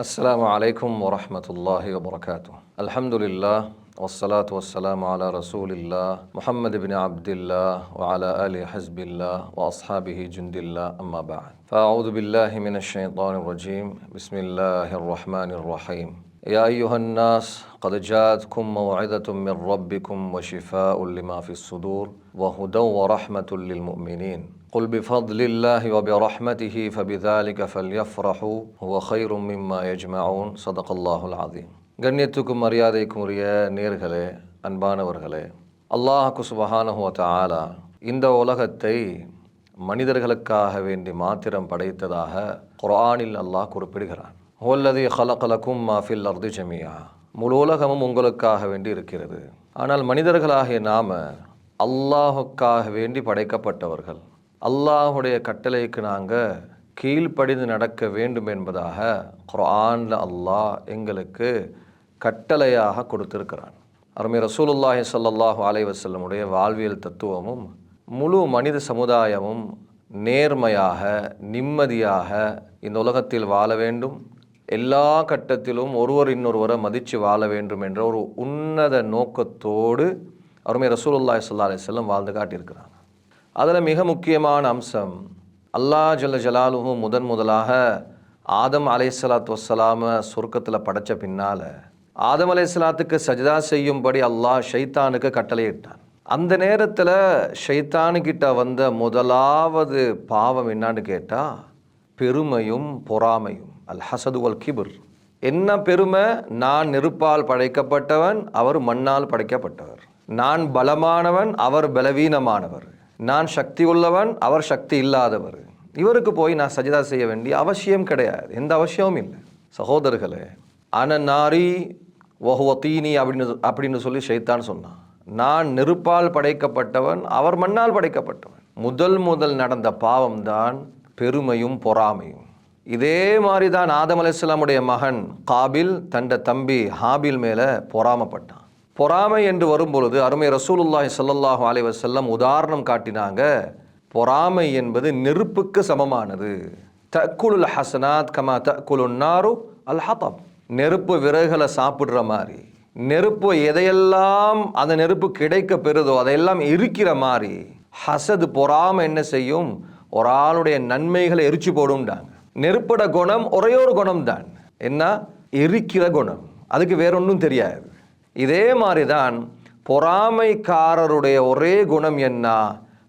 السلام عليكم ورحمة الله وبركاته. الحمد لله والصلاة والسلام على رسول الله محمد بن عبد الله وعلى آله حزب الله وأصحابه جند الله. أما بعد فأعوذ بالله من الشيطان الرجيم. بسم الله الرحمن الرحيم. يا أيها الناس قد جاءتكم موعظة من ربكم وشفاء لما في الصدور وهدى ورحمة للمؤمنين. قل بفضل الله وبرحمته فبذلك فليفرحوا هو خير مما يجمعون صدق الله العظيم கண்ணியத்துக்கும் மரியாதைக்கும் உரிய நேர்களே அன்பானவர்களே அல்லாஹு சுபஹானஹு தஆலா இந்த உலகத்தை மனிதர்களுக்காக வேண்டி மாத்திரம் படைத்ததாக குர்ஆனில் அல்லாஹ் குறிப்பிடுகிறான் ஹோல்லதி ஹலகலக்கும் மாஃபில் அர்து ஜமியா முழு உலகமும் உங்களுக்காக வேண்டி இருக்கிறது ஆனால் மனிதர்களாகிய நாம அல்லாஹுக்காக வேண்டி படைக்கப்பட்டவர்கள் அல்லாஹுடைய கட்டளைக்கு நாங்கள் கீழ்ப்படிந்து நடக்க வேண்டும் என்பதாக குரானில் அல்லாஹ் எங்களுக்கு கட்டளையாக கொடுத்திருக்கிறான். அருமை ரசூலுல்லாஹி சல்லாஹூ அலைவசல்லமுடைய வாழ்வியல் தத்துவமும் முழு மனித சமுதாயமும் நேர்மையாக நிம்மதியாக இந்த உலகத்தில் வாழ வேண்டும். எல்லா கட்டத்திலும் ஒருவர் இன்னொருவரை மதித்து வாழ வேண்டும் என்ற ஒரு உன்னத நோக்கத்தோடு அருமை ரசூலுல்லாஹி ஸல்லல்லாஹு அலைஹி வஸல்லம் வாழ்ந்து காட்டியிருக்கிறாங்க அதில் மிக முக்கியமான அம்சம் அல்லாஹ் ஜல்ல ஜலாலுவும் முதன் முதலாக ஆதம் அலைசலாத் வசலாம சொர்க்கத்தில் படைச்ச பின்னால் ஆதம் அலைசலாத்துக்கு சஜிதா செய்யும்படி அல்லாஹ் ஷைத்தானுக்கு கட்டளையிட்டான். அந்த நேரத்தில் ஷைத்தானுக்கிட்ட வந்த முதலாவது பாவம் என்னான்னு கேட்டால் பெருமையும் பொறாமையும். அல் ஹசது அல் கிபுர். என்ன பெருமை? நான் நெருப்பால் படைக்கப்பட்டவன் அவர் மண்ணால் படைக்கப்பட்டவர். நான் பலமானவன் அவர் பலவீனமானவர். நான் சக்தி உள்ளவன் அவர் சக்தி இல்லாதவர். இவருக்கு போய் நான் சஜிதா செய்ய வேண்டிய அவசியம் கிடையாது. எந்த அவசியமும் இல்லை. சகோதரர்களே அன நாரி ஒஹுவ தீனி அப்படின்னு அப்படின்னு சொல்லி ஷைத்தான் சொன்னான். நான் நெருப்பால் படைக்கப்பட்டவன் அவர் மண்ணால் படைக்கப்பட்டவன். முதல் முதல் நடந்த பாவம் தான் பெருமையும் பொறாமையும். இதே மாதிரி தான் ஆதம் அலிஸ்லாமுடைய மகன் காபில் தண்ட தம்பி ஹாபில் மேலே பொறாமப்பட்டான். பொறாமை என்று வரும்பொழுது அருமை ரசூலுல்லாஹி ஸல்லல்லாஹு அலைஹி வஸல்லம் உதாரணம் காட்டினாங்க. பொறாமை என்பது நெருப்புக்கு சமமானது. தக்குலுல் ஹசனாத் கமா தக்குலுன் நாரு அல் ஹதப் நெருப்பு விறகுகளை சாப்பிட்ற மாதிரி நெருப்பு எதையெல்லாம் அந்த நெருப்பு கிடைக்க பெறுதோ அதையெல்லாம் இருக்கிற மாதிரி ஹசது பொறாமை என்ன செய்யும்? ஒரு ஆளுடைய நன்மைகளை எரிச்சு போடும்டாங்க. நெருப்பட குணம் ஒரே ஒரு குணம் தான் என்ன? எரிக்கிற குணம். அதுக்கு வேற ஒன்றும் தெரியாது. இதே மாதிரி தான் பொறாமைக்காரருடைய ஒரே குணம் என்ன?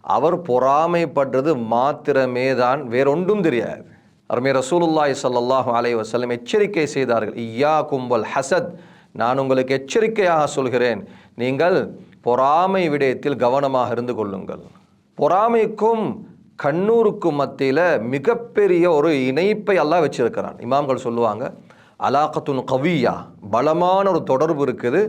அவர் பொறாமைப்படுறது மாத்திரமே தான் வேறொன்றும் தெரியாது. அருமை ரசூலுல்லாய் சல்லாஹூ அலை வசல்லம் எச்சரிக்கை செய்தார்கள். ஐயா கும்பல் ஹசத். நான் உங்களுக்கு எச்சரிக்கையாக சொல்கிறேன். நீங்கள் பொறாமை விடயத்தில் கவனமாக இருந்து கொள்ளுங்கள். பொறாமைக்கும் கண்ணூருக்கும் மத்தியில் மிகப்பெரிய ஒரு இணைப்பை எல்லாம் வச்சிருக்கிறான். இமாம்கள் சொல்லுவாங்க அலாக்கத்துன் கவியா பலமான ஒரு தொடர்பு இருக்குது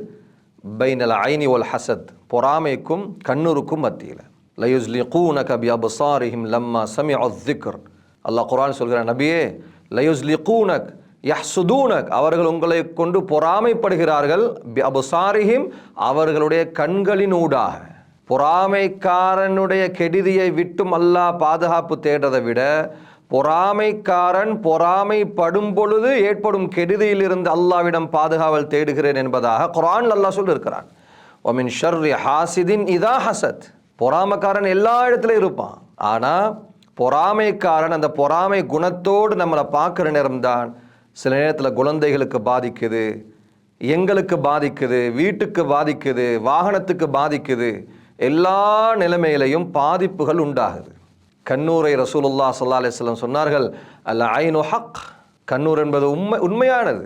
பைனல் ஐனி ஒல் ஹசத் பொறாமைக்கும் கண்ணூருக்கும் மத்தியில். லயுஸ்லி கூனக பி அபுசாரிஹிம் லம்மா சமி அஸ்திக்ர் அல்லாஹ் குரான் சொல்கிற நபியே லயுஸ்லி கூனக் யஹ்சுதூனக் அவர்கள் உங்களை கொண்டு பொறாமைப்படுகிறார்கள். பி அபசாரிஹிம் அவர்களுடைய கண்களினூடாக. பொறாமைக்காரனுடைய கெடுதியை விட்டும் அல்லாஹ் பாதுகாப்பு தேடுறதை விட பொறாமைக்காரன் பொறாமைப்படும் பொழுது ஏற்படும் கெடுதியிலிருந்து அல்லாவிடம் பாதுகாவல் தேடுகிறேன் என்பதாக குரான் அல்லாஹ் சொல்லியிருக்கிறான். ஒமின் ஷர்ரி ஹாசிதின் இதா ஹசத். பொறாமைக்காரன் எல்லா இடத்துலையும் இருப்பான். ஆனால் பொறாமைக்காரன் அந்த பொறாமை குணத்தோடு நம்மளை பார்க்குற நேரம்தான் சில நேரத்தில் குழந்தைகளுக்கு பாதிக்குது எங்களுக்கு பாதிக்குது வீட்டுக்கு பாதிக்குது வாகனத்துக்கு பாதிக்குது எல்லா நிலைமையிலையும் பாதிப்புகள் உண்டாகுது. கண்ணூரை ரசூலுல்லா சல்லா அலிஸ்லம் சொன்னார்கள் அல்ல ஐனு ஹக். கண்ணூர் என்பது உண்மை உண்மையானது.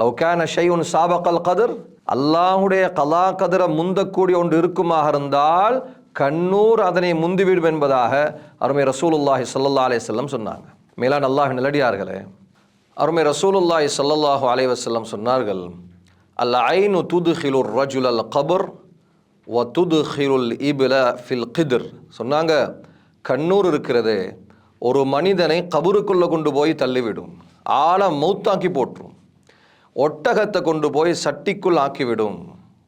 லவ்கான ஷையுன் சாபக்கல் கதிர் அல்லாஹுடைய கலா கதிரை முந்தக்கூடிய ஒன்று இருக்குமாக இருந்தால் கண்ணூர் அதனை முந்திவிடும் என்பதாக அருமை ரசூலுல்லாஹி சல்லா அலிஸ்லம் சொன்னாங்க. மேலான் அல்லாஹ் நிலடியார்களே அருமை ரசூலுல்லாஹி சல்லல்லாஹு அலைவசல்லம் சொன்னார்கள் அல் ஐனு துதுஹிலுர் ரஜுல் அல் கபர் வ துதுஹிலுல் இபில ஃபில் கிதிர். சொன்னாங்க கண்ணூர் இருக்கிறது ஒரு மனிதனை கபருக்குள்ளே கொண்டு போய் தள்ளிவிடும் ஆழ மூத்தாக்கி போட்டுரும் ஒட்டகத்தை கொண்டு போய் சட்டிக்குள் ஆக்கிவிடும்.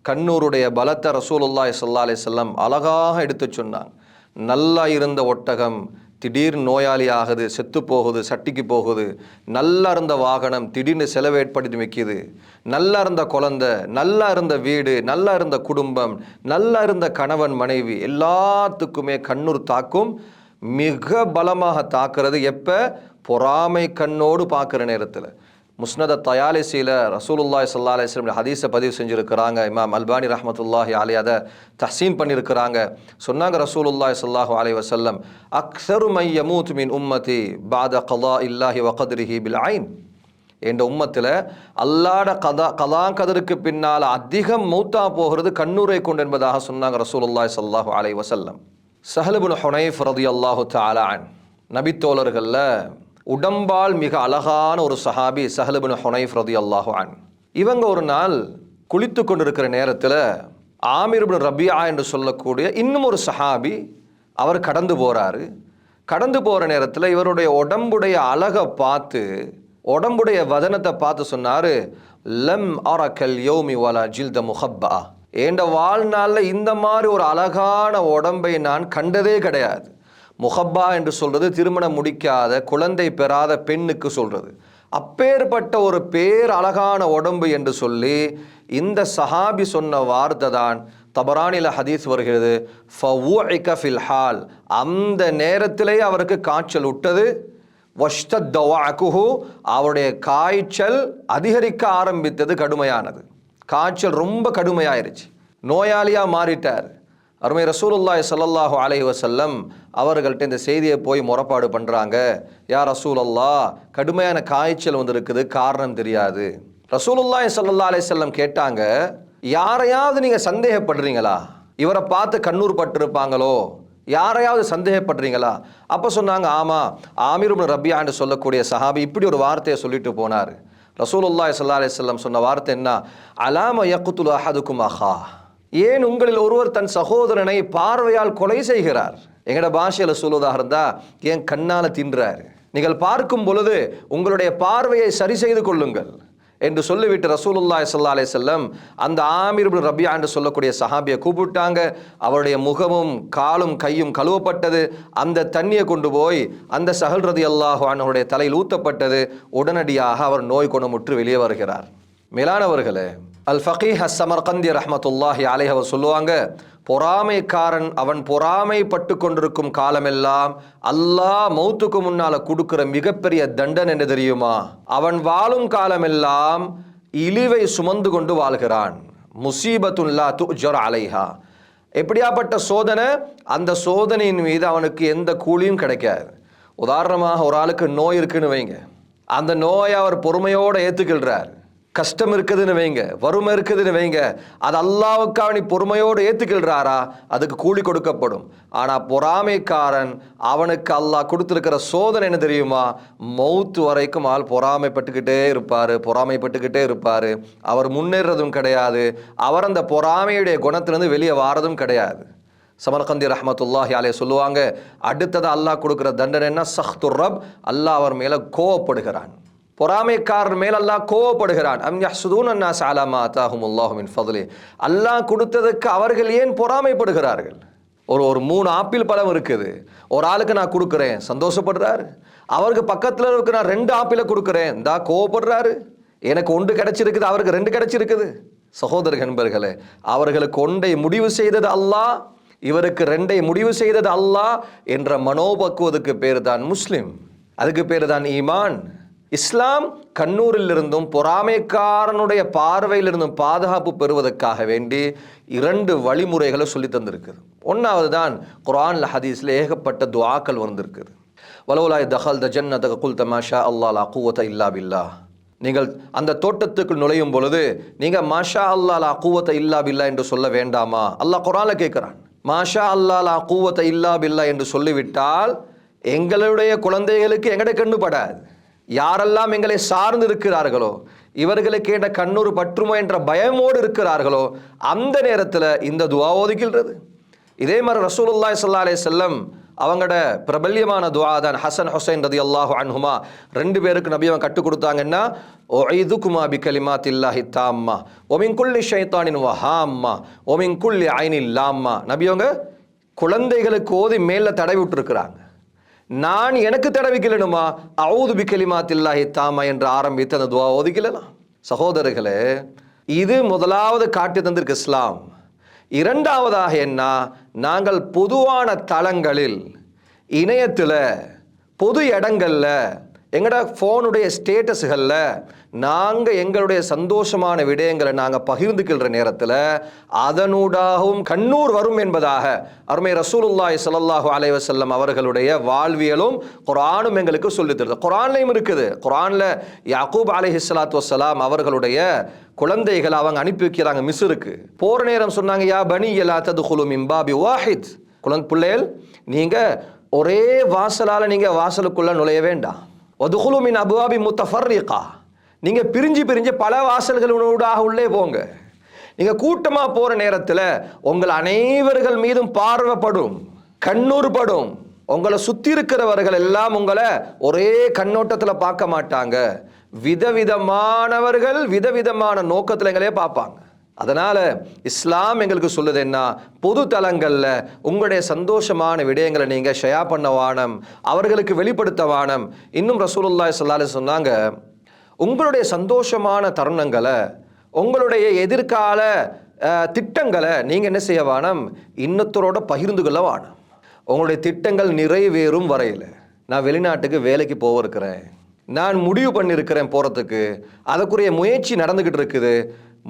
கண்ணூருடைய பலத்த ரசூலுல்லாய் சல்லா அலி செல்லம் அழகாக எடுத்து சொன்னாங்க நல்லா இருந்த ஒட்டகம் திடீர்னு நோயாளி ஆகுது செத்து போகுது சட்டிக்கு போகுது. நல்லா இருந்த வாகனம் திடீர்னு செலவு ஏற்படுத்தி வைக்கிது நல்லா இருந்த குழந்த நல்லா இருந்த வீடு நல்லா இருந்த குடும்பம் நல்லா இருந்த கணவன் மனைவி எல்லாத்துக்குமே கண்ணூர் தாக்கும் மிக பலமாக தாக்குறது எப்போ? பொறாமை கண்ணோடு பார்க்குற நேரத்தில். முஸ்னத தயாலிசியில் ரசூலுல்லாய் சல்லா அலிஸ்லம் ஹதீஸை பதிவு செஞ்சுருக்கிறாங்க. இமாம் அல்பானி ரஹமத்துல்லாஹி அலி அதை தஹசீன் பண்ணியிருக்கிறாங்க சொன்னாங்க ரசூலுல்லாய் சல்லாஹூ அலி வசல்லம் அக்சரு மையமூத் மின் உம்மதி பாத கலா இல்லாஹி வகதிரிஹி பில் ஐன் என்ற உம்மத்தில் அல்லாட கதா கலாங்கதருக்கு பின்னால் அதிகம் மௌத்தா போகிறது கண்ணூரை கொண்டு என்பதாக சொன்னாங்க ரசூலுல்லாய் சல்லாஹூ அலி வசல்லம் சஹலுபுல் ஹுனைஃப் ரதி அல்லாஹு தாலான் நபித்தோழர்களில் உடம்பால் மிக அழகான ஒரு சஹாபி சஹலுபின் ஹொனைஃப் ரதி அல்லாஹான் இவங்க ஒரு நாள் குளித்து கொண்டிருக்கிற நேரத்தில் ஆமிர்பின் ரபியா என்று சொல்லக்கூடிய இன்னும் ஒரு சஹாபி அவர் கடந்து போகிறாரு கடந்து போகிற நேரத்தில் இவருடைய உடம்புடைய அழகை பார்த்து உடம்புடைய வதனத்தை பார்த்து சொன்னார் லம் அரக்கல் யோமி வலா ஜில்த முஹப்பா. என்ற வாழ்நாளில் இந்த மாதிரி ஒரு அழகான உடம்பை நான் கண்டதே கிடையாது. முஹப்பா என்று சொல்கிறது திருமணம் முடிக்காத குழந்தை பெறாத பெண்ணுக்கு சொல்கிறது அப்பேற்பட்ட ஒரு பேர் அழகான உடம்பு என்று சொல்லி இந்த சஹாபி சொன்ன வார்த்தை தான் தபரானில ஹதீஸ் வருகிறது. ஃபில் ஹால். அந்த நேரத்திலேயே அவருக்கு காய்ச்சல் விட்டது வஷ்தவாக்குஹு அவருடைய காய்ச்சல் அதிகரிக்க ஆரம்பித்தது கடுமையானது. காய்ச்சல் ரொம்ப கடுமையாயிருச்சு. நோயாளியாக மாறிட்டார். அருமை ரசூலுல்லாய் சல்லாஹூ அலஹி வசல்லம் அவர்கள்ட்ட இந்த செய்தியை போய் முறப்பாடு பண்ணுறாங்க யார் ரசூலல்லா கடுமையான காய்ச்சல் வந்திருக்குது காரணம் தெரியாது. ரசூலுல்லாய் சல்லா அலி செல்லம் கேட்டாங்க யாரையாவது நீங்கள் சந்தேகப்படுறீங்களா? இவரை பார்த்து கண்ணூர் பட்டிருப்பாங்களோ? யாரையாவது சந்தேகப்படுறீங்களா? அப்போ சொன்னாங்க ஆமாம் ஆமீர் ரபியான்னு சொல்லக்கூடிய சஹாபி இப்படி ஒரு வார்த்தையை சொல்லிட்டு போனார். ரசூலுல்லாய் சல்லா செல்லம் சொன்ன வார்த்தை என்ன? அலாம யக்குத்துல் அஹதுக்கும் அஹா. ஏன் உங்களில் ஒருவர் தன் சகோதரனை பார்வையால் கொலை செய்கிறார்? எங்கட பாஷையில் சொல்வதாக இருந்தா ஏன் கண்ணால் தின்றார்? நீங்கள் பார்க்கும் பொழுது உங்களுடைய பார்வையை சரி செய்து கொள்ளுங்கள் என்று சொல்லிவிட்டு ரசூலுல்லாய் சல்லா அலே செல்லம் அந்த ஆமீர் ரபியா என்று சொல்லக்கூடிய சஹாபியை கூப்பிட்டாங்க. அவருடைய முகமும் காலும் கையும் கழுவப்பட்டது. அந்த தண்ணியை கொண்டு போய் அந்த சஹல் ரதி அல்லாஹு தலையில் ஊத்தப்பட்டது. உடனடியாக அவர் நோய் குணமுற்று வெளியே வருகிறார். மேலானவர்களே அல் ஃபகீஹ் சமர்கந்தி ரஹமத்துல்லாஹி அலைஹவ அவர் சொல்லுவாங்க பொறாமைக்காரன் அவன் பொறாமைப்பட்டு கொண்டிருக்கும் காலமெல்லாம் அல்லாஹ் மௌத்துக்கு முன்னால கொடுக்கிற மிகப்பெரிய தண்டன் என்ன தெரியுமா? அவன் வாழும் காலமெல்லாம் இழிவை சுமந்து கொண்டு வாழ்கிறான். முசீபத்துல்லா துஜர் அலைஹா. எப்படியாப்பட்ட சோதனை? அந்த சோதனையின் மீது அவனுக்கு எந்த கூலியும் கிடைக்காது. உதாரணமாக ஒரு ஆளுக்கு நோய் இருக்குன்னு வைங்க. அந்த நோயை அவர் பொறுமையோடு ஏற்றுக்கின்றார் கஷ்டம் இருக்குதுன்னு வைங்க வறுமை இருக்குதுன்னு வைங்க. அது அல்லாவுக்காக நீ பொறுமையோடு ஏற்றுக்கின்றாரா அதுக்கு கூலி கொடுக்கப்படும். ஆனால் பொறாமைக்காரன் அவனுக்கு அல்லாஹ் கொடுத்துருக்கிற சோதனை என்ன தெரியுமா? மௌத்து வரைக்கும் ஆள் பொறாமைப்பட்டுக்கிட்டே இருப்பார் பொறாமைப்பட்டுக்கிட்டே இருப்பார். அவர் முன்னேறதும் கிடையாது. அவர் அந்த பொறாமையுடைய குணத்திலிருந்து வெளியே வாரதும் கிடையாது. சமர்கந்தி ரஹமத்துல்லாஹி அலே சொல்லுவாங்க அடுத்தது அல்லாஹ் கொடுக்குற தண்டனை என்ன சஹ்துர் ரப் அல்லாஹ் அவர் மேலே கோவப்படுகிறான். பொறாமைக்காரர் மேல் அல்லாஹ் கோவப்படுகிறான். அம் அல்லாஹ் கொடுத்ததுக்கு அவர்கள் ஏன் பொறாமைப்படுகிறார்கள்? ஒரு ஒரு மூணு ஆப்பிள் பழம் இருக்குது. ஒரு ஆளுக்கு நான் கொடுக்குறேன் சந்தோஷப்படுறாரு. அவருக்கு பக்கத்தில் இருக்கு நான் ரெண்டு ஆப்பிளை கொடுக்குறேன் இந்தா கோவப்படுறாரு. எனக்கு ஒன்று கிடைச்சிருக்குது அவருக்கு ரெண்டு கிடைச்சிருக்குது. சகோதர நண்பர்களே அவர்களுக்கு ஒன்றை முடிவு செய்தது அல்லாஹ் இவருக்கு ரெண்டை முடிவு செய்தது அல்லாஹ் என்ற மனோபக்குவதுக்கு பேர் தான் முஸ்லிம். அதுக்கு பேர் தான் ஈமான். இஸ்லாம் கண்ணூரிலிருந்தும் பொறாமைக்காரனுடைய பார்வையிலிருந்தும் பாதுகாப்பு பெறுவதற்காக வேண்டி இரண்டு வழிமுறைகளை சொல்லி தந்திருக்குது. ஒன்றாவது தான் குரான்ல ஹதீஸில் ஏகப்பட்ட துவாக்கள் வந்திருக்குது. வலவுலாய் தஹல் த ஜன்னத குல் தமாஷா அல்லா லா கூவத்த இல்லா பில்லா நீங்கள் அந்த தோட்டத்துக்குள் நுழையும் பொழுது நீங்கள் மாஷா அல்லா லா கூவத்த இல்லா பில்லா என்று சொல்ல வேண்டாமா? அல்லாஹ் குரானில் கேட்குறான். மாஷா அல்லா லா கூவத்த இல்லா பில்லா என்று சொல்லிவிட்டால் எங்களுடைய குழந்தைகளுக்கு எங்கட கண்ணு படாது யாரெல்லாம் எங்களை சார்ந்து இருக்கிறார்களோ இவர்களுக்கு என்ற கண்ணூர் பற்றுமோ என்ற பயமோடு இருக்கிறார்களோ அந்த நேரத்தில் இந்த துவா ஒதுக்கின்றது இதே மாதிரி ரசூலுல்லாய் சல்லா அலே செல்லம் அவங்களோட பிரபல்யமான துவா தான் ஹசன் ஹுசைன் ரதி அல்லாஹு அன்ஹுமா. ரெண்டு பேருக்கு நபி அவன் கற்றுக் கொடுத்தாங்கன்னா ஓ இது குமா பி கலிமா தில்லாஹி தாம்மா ஒமின் குல்லி ஷைத்தானின் வஹாம்மா ஒமின் குல்லி ஐனின் லாம்மா. நபி அவங்க குழந்தைகளுக்கு ஓதி மேலே தடவி விட்டுருக்குறாங்க. நான் எனக்கு தடவிக்கலனுமா? அவுது பிக்கலிமாத்தில்லாஹி தாமா என்று ஆரம்பித்து அந்த துவா ஒதுக்கலாம் சகோதரர்களே இது முதலாவது காட்டி தந்திருக்கு இஸ்லாம். இரண்டாவதாக என்ன? நாங்கள் பொதுவான தளங்களில் இணையத்தில் பொது இடங்களில் எங்களோட ஃபோனுடைய ஸ்டேட்டஸுகளில் நாங்கள் எங்களுடைய சந்தோஷமான விடயங்களை நாங்கள் பகிர்ந்துக்கிற நேரத்தில் அதனூடாகவும் கண்ணூர் வரும் என்பதாக அருமை ரசூலுல்லாய் சல்லாஹு அலைவசல்லம் அவர்களுடைய வாழ்வியலும் குரானும் எங்களுக்கு சொல்லித் தருது. குரான்லையும் இருக்குது. குரானில் யாக்கூப் அலைஹிஸ்ஸலாத்து வஸ்ஸலாம் அவர்களுடைய குழந்தைகளை அவங்க அனுப்பி வைக்கிறாங்க மிஸ்ருக்கு. போகிற நேரம் சொன்னாங்க யா பனி எல்லா தது குலும் இம்பாபி வாஹித். குழந்தை பிள்ளைகள் நீங்கள் ஒரே வாசலால் நீங்கள் வாசலுக்குள்ளே நுழைய வேண்டாம். வதுகுலுமின் அபுவாபி முத்தஃபர்ரிகா நீங்கள் பிரிஞ்சு பிரிஞ்சு பல வாசல்களூடாக உள்ளே போங்க. நீங்கள் கூட்டமாக போகிற நேரத்தில் உங்கள் அனைவர்கள் மீதும் பார்வைப்படும் கண்ணூர்படும் உங்களை சுற்றி இருக்கிறவர்கள் எல்லாம் உங்களை ஒரே கண்ணோட்டத்தில் பார்க்க மாட்டாங்க. விதவிதமானவர்கள் விதவிதமான நோக்கத்தில் எங்களே பார்ப்பாங்க. அதனால் இஸ்லாம் எங்களுக்கு சொல்லுது என்ன? பொது தளங்களில் உங்களுடைய சந்தோஷமான விடயங்களை நீங்கள் ஷயா பண்ண வானம் அவர்களுக்கு வெளிப்படுத்த வானம். இன்னும் ரசூலுல்லாஹி சொல்லாலே சொன்னாங்க உங்களுடைய சந்தோஷமான தருணங்களை உங்களுடைய எதிர்கால திட்டங்களை நீங்கள் என்ன செய்ய வானம்? இன்னத்தரோட பகிர்ந்து கொள்ள வானம். உங்களுடைய திட்டங்கள் நிறைவேறும் வரையில். நான் வெளிநாட்டுக்கு வேலைக்கு போக இருக்கிறேன் நான் முடிவு பண்ணியிருக்கிறேன் போகிறதுக்கு அதற்குரிய முயற்சி நடந்துக்கிட்டு இருக்குது.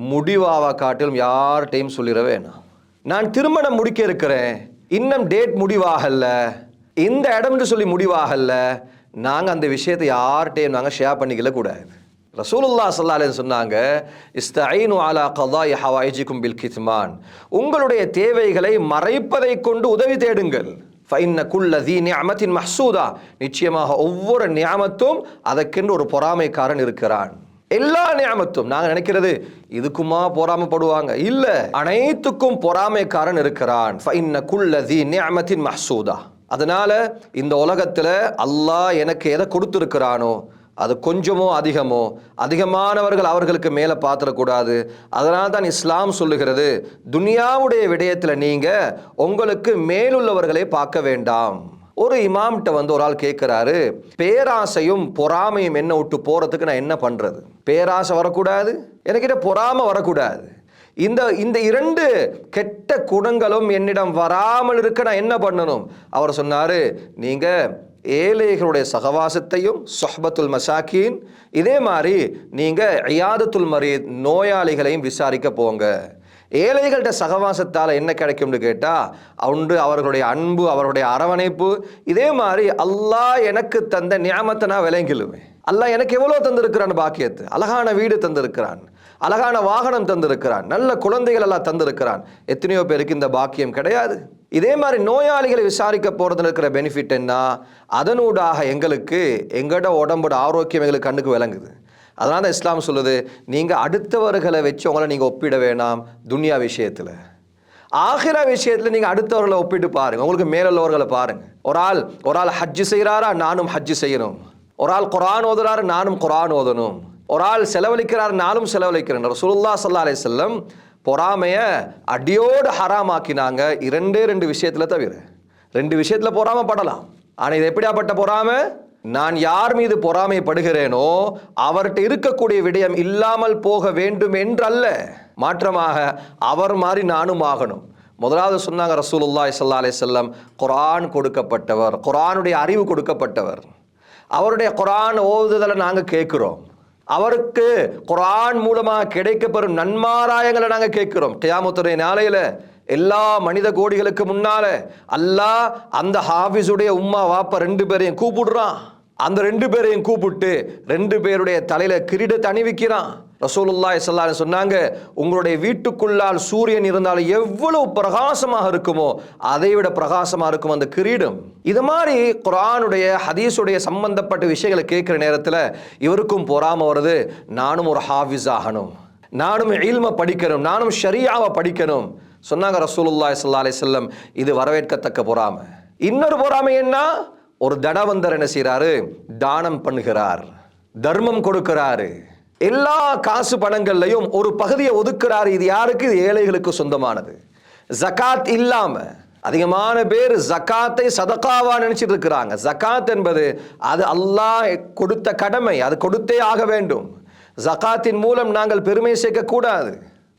முடிவாவா காட்டிலும் யார்கிட்டையும் சொல்லிடவே வேணாம். நான் திருமணம் முடிக்க இருக்கிறேன். இன்னும் டேட் முடிவாகல. இந்த இடம்னு சொல்லி முடிவாகல. நாங்கள் அந்த விஷயத்தை யார்கிட்டையும் நாங்கள் ஷேர் பண்ணிக்கல கூடாது. ரசூலுல்லா சல்லாலேன்னு சொன்னாங்க இஸ்தஈனு அலா கதாய் ஹவாயிஜிக்கும் பில் கித்மான். உங்களுடைய தேவைகளை மறைப்பதை கொண்டு உதவி தேடுங்கள். ஃபைன்ன குல்ல தீ நியமத்தின் மஹசூதா. நிச்சயமாக ஒவ்வொரு நியாமத்தும் அதற்கென்று ஒரு பொறாமைக்காரன் இருக்கிறான். எல்லா நியாமத்தும். நாங்கள் நினைக்கிறது இதுக்குமா பொறாமைப்படுவாங்க இல்ல அனைத்துக்கும் பொறாமைக்காரன் இருக்கிறான். ஃபைன்ன தி நியமத்தின் மஹ்சூதா. அதனால இந்த உலகத்துல அல்லாஹ் எனக்கு எதை கொடுத்துருக்கிறானோ அது கொஞ்சமோ அதிகமோ அதிகமானவர்கள் அவர்களுக்கு மேலே பார்த்துடக்கூடாது அதனால தான் இஸ்லாம் சொல்லுகிறது துனியாவுடைய விடயத்தில் நீங்கள் உங்களுக்கு மேலுள்ளவர்களை பார்க்க வேண்டாம். ஒரு இமாம்கிட்ட வந்து ஒரு ஆள் கேட்குறாரு பேராசையும் பொறாமையும் என்ன விட்டு போகிறதுக்கு நான் என்ன பண்ணுறது பேராசை வரக்கூடாது? எனக்கிட்ட பொறாமை வரக்கூடாது. இந்த இந்த இரண்டு கெட்ட குணங்களும் என்னிடம் வராமல் இருக்க நான் என்ன பண்ணணும்? அவர் சொன்னார் நீங்கள் ஏழைகளுடைய சகவாசத்தையும் சொஹபத்துல் மசாக்கீன் இதே மாதிரி நீங்கள் ஐயாதத்துல் மரி நோயாளிகளையும் விசாரிக்க போங்க. ஏழைகள்கிட்ட சகவாசத்தால் என்ன கிடைக்கும்னு கேட்டால் உண்டு அவர்களுடைய அன்பு அவர்களுடைய அரவணைப்பு இதே மாதிரி அல்லாஹ் எனக்கு தந்த நியாமத்தை நான் விளங்கிலுவேன் அல்லாஹ் எனக்கு எவ்வளோ தந்திருக்கிறான் பாக்கியத்து? அழகான வீடு தந்திருக்கிறான். அழகான வாகனம் தந்திருக்கிறான். நல்ல குழந்தைகள் எல்லாம் தந்திருக்கிறான். எத்தனையோ பேருக்கு இந்த பாக்கியம் கிடையாது. இதே மாதிரி நோயாளிகளை விசாரிக்க போகிறதுல இருக்கிற பெனிஃபிட் என்ன? அதனூடாக எங்களுக்கு எங்களோட உடம்போட ஆரோக்கியம் எங்களுக்கு கண்ணுக்கு விளங்குது. அதனால தான் இஸ்லாம் சொல்லுது நீங்கள் அடுத்தவர்களை வச்சு உங்களை நீங்கள் ஒப்பிட வேணாம் துனியா விஷயத்தில். ஆகிரா விஷயத்தில் நீங்கள் அடுத்தவர்களை ஒப்பிட்டு பாருங்கள் உங்களுக்கு மேலுள்ளவர்களை பாருங்கள் ஒரு ஆள் ஒரு ஆள் ஹஜ்ஜு செய்கிறாரா நானும் ஹஜ்ஜு செய்யணும். ஒரு ஆள் குரான் ஓதுறாரு? நானும் குரான் ஓதணும். ஒரு ஆள் செலவழிக்கிறார்? நானும் செலவழிக்கிறேன். ரசூலுல்லாஹ் சல்லா அலி செல்லம் பொறாமையை அடியோடு ஹராமாக்கினாங்க. இரண்டே ரெண்டு விஷயத்தில் தவிர. ரெண்டு விஷயத்தில் பொறாமப்படலாம். ஆனால் இது எப்படியாப்பட்ட பொறாமை? நான் யார் மீது பொறாமைப்படுகிறேனோ அவர்கிட்ட இருக்கக்கூடிய விடயம் இல்லாமல் போக வேண்டும் என்றல்ல. மாற்றமாக அவர் மாதிரி நானும் ஆகணும். முதலாவது சொன்னாங்க ரசூலுல்லாஹி ஸல்லல்லாஹு அலைஹி செல்லம் குரான் கொடுக்கப்பட்டவர் குரானுடைய அறிவு கொடுக்கப்பட்டவர். அவருடைய குரான் ஓதுதலை நாங்கள் கேட்குறோம். அவருக்கு குரான் மூலமாக கிடைக்கப்பெறும் நன்மாராயங்களை நாங்கள் கேட்குறோம். கியாமத்துடைய நாளையில் எல்லா மனித கோடிகளுக்கு முன்னால அல்லாஹ் அந்த ஹாஃபிஸுடைய உம்மா வாப்பா ரெண்டு பேரையும் கூப்பிடுறான். அந்த ரெண்டு பேரையும் கூப்பிட்டு ரெண்டு பேருடைய தலையில கிரீடத்தை அணிவிக்கிறான். ரசூலுல்லாஹி ஸல்லல்லாஹு சொன்னாங்க உங்களுடைய வீட்டுக்குள்ளால் சூரியன் இருந்தாலும் எவ்வளவு பிரகாசமாக இருக்குமோ அதை விட பிரகாசமாக இருக்கும் அந்த கிரீடம். இது மாதிரி குரானுடைய ஹதீஸுடைய சம்பந்தப்பட்ட விஷயங்களை கேட்குற நேரத்தில் இவருக்கும் பொறாம வருது. நானும் ஒரு ஹாஃபிஸ் ஆகணும். நானும் இல்ம படிக்கணும். நானும் ஷரியாவை படிக்கணும். சொன்னாங்க ரசூலுல்லாஹி சல்லா அலி செல்லம் இது வரவேற்கத்தக்க பொறாமை. இன்னொரு பொறாமை என்ன? ஒரு தடவந்தர் என்ன செய்கிறாரு தானம் பண்ணுகிறார். தர்மம் கொடுக்கிறாரு. எல்லா காசு பணங்கள்லையும் ஒரு பகுதியை ஒதுக்குறாரு. இது யாருக்கு? இது ஏழைகளுக்கு சொந்தமானது. ஜகாத் இல்லாம அதிகமான பேர் ஜக்காத்தை சதக்காவா நினைச்சிட்டு இருக்கிறாங்க. ஜக்காத் என்பது அது அல்லாஹ் கொடுத்த கடமை. அது கொடுத்தே ஆக வேண்டும். ஜக்காத்தின் மூலம் நாங்கள் பெருமை சேர்க்கக்கூடாது.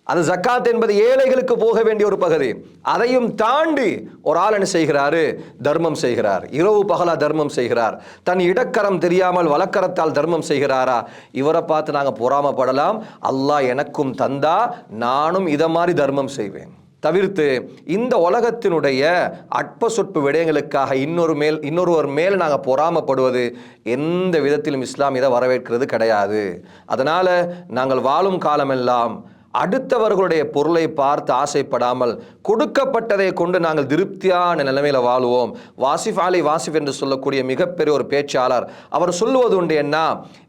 அது ஜக்காத் என்பது ஏழைகளுக்கு போக வேண்டிய ஒரு பகுதி. அதையும் தாண்டி ஒரு ஆள் என்ன செய்கிறாரு? தர்மம் செய்கிறார். இரவு பகலா தர்மம் செய்கிறார். தன் இடக்கரம் தெரியாமல் வழக்கரத்தால் தர்மம் செய்கிறாரா? இவரை பார்த்து நாங்கள் பொறாமப்படலாம். அல்லாஹ் எனக்கும் தந்தா நானும் இதை மாதிரி தர்மம் செய்வேன். தவிர்த்து இந்த உலகத்தினுடைய அற்ப சொற்பு விடயங்களுக்காக இன்னொரு மேல் இன்னொருவர் மேல் நாங்கள் பொறாமப்படுவது எந்த விதத்திலும் இஸ்லாம் இதை வரவேற்கிறது கிடையாது. அதனால் நாங்கள் வாழும் காலமெல்லாம் அடுத்தவர்களுடைய பொருளை பார்த்து ஆசைப்படாமல் கொடுக்கப்பட்டதை கொண்டு நாங்கள் திருப்தியான நிலைமையில் வாழுவோம். வாசிஃப் அலி வாசிஃப் என்று சொல்லக்கூடிய மிகப்பெரிய ஒரு பேச்சாளர். அவர் சொல்லுவது உண்டு என்ன?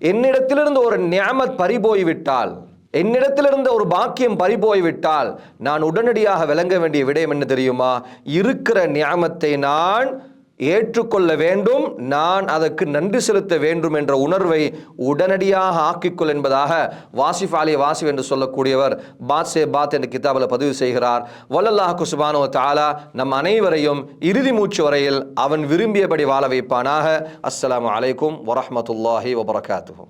என்னிடத்திலிருந்து ஒரு நியமத் பறிபோய்விட்டால் என்னிடத்திலிருந்த ஒரு பாக்கியம் பறிபோய்விட்டால் நான் உடனடியாக விளங்க வேண்டிய விடயம் என்ன தெரியுமா? இருக்கிற நியாமத்தை நான் ஏற்றுக்கொள்ள வேண்டும். நான் அதற்கு நன்றி செலுத்த வேண்டும் என்ற உணர்வை உடனடியாக ஆக்கிக்கொள் என்பதாக வாசிஃப் அலி வாசிப் என்று சொல்லக்கூடியவர் பாத்சே பாத் என்ற கிதாபில் பதிவு செய்கிறார். வல்லல்லாஹ் குசுபானோ தாலா நம் அனைவரையும் இறுதி மூச்சு வரையில் அவன் விரும்பியபடி வாழ வைப்பானாக. அஸ்லாம் அலைக்கும் வரமத்துல்லாஹி வபரகாத்துஹு.